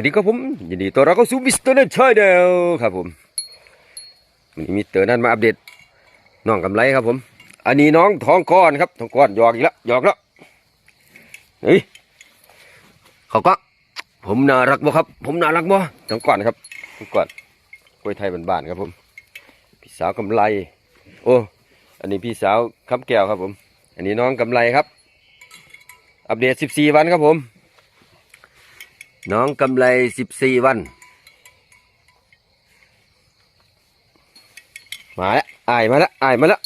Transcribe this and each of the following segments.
วัสดีครับผมยินดีต้อนรับเข้าสู่มิสเตอร์นันชายเดลครับผมวันนี้มิสเตอร์นันมาอัปเดตน้องกำไรครับผม อันนี้น้องทองก้อนครับทองก้อนหยอกอีกแล้วหยอกแล้วเฮ้ยเขาก็ผมน่ารักบ่ครับ ผมน่ารักบ่ทองก้อนครับทองก้อนกล้วยไทยบ้านๆครับผม พี่สาวกำไร โอ้อันนี้พี่สาวคำแก้วครับผม อันนี้น้องกำไรครับ อัปเดต 14 วันครับผม น้องกำไร14วัน มาแล้วอายมาแล้วอายมาแล้ว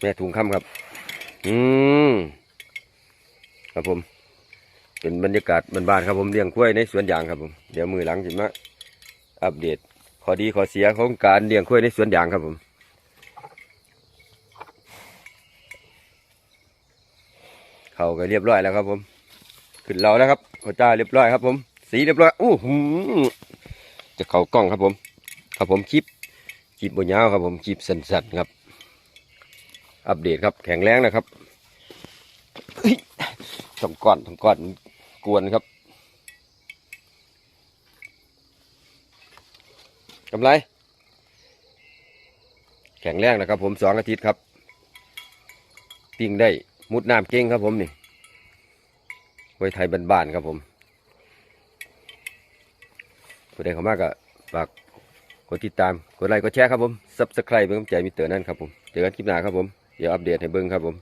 แม่ถุงคำครับ อืม ครับผม เป็นบรรยากาศบ้านๆครับผมเลี้ยงกล้วยในสวนยางครับผม เดี๋ยวมือหลังจะมาอัปเดตข้อดีข้อเสียของการเลี้ยงกล้วยในสวนยางครับผม เขาก็เรียบร้อยแล้วครับผม ขึ้นเราแล้วครับหัวจ้าเรียบร้อยครับผม สีเรียบร้อยอู้หูจะเขากล้องครับผม ครับผมคลิปคลิปบนยาวครับผมคลิปสั้นๆครับ อัปเดตครับแข็งแรงนะครับเฮ้ยต้องก้อนต้องก้อนกวนครับกำไร แข็งแรงนะครับผมสองอาทิตย์ครับ ปิ้งได้มุดน้ำเก่งครับผมนี่ ไว้ไทยบ้านๆครับผมผู้ใดเข้ามาก็ฝากกดติดตาม กดไลค์ กดแชร์ครับผมซับสไครป์เป็นกำลังใจมิเตอร์นั่นครับผม เจอกันคลิปหน้าครับผม เดี๋ยวอัปเดตให้เบิ้งครับผม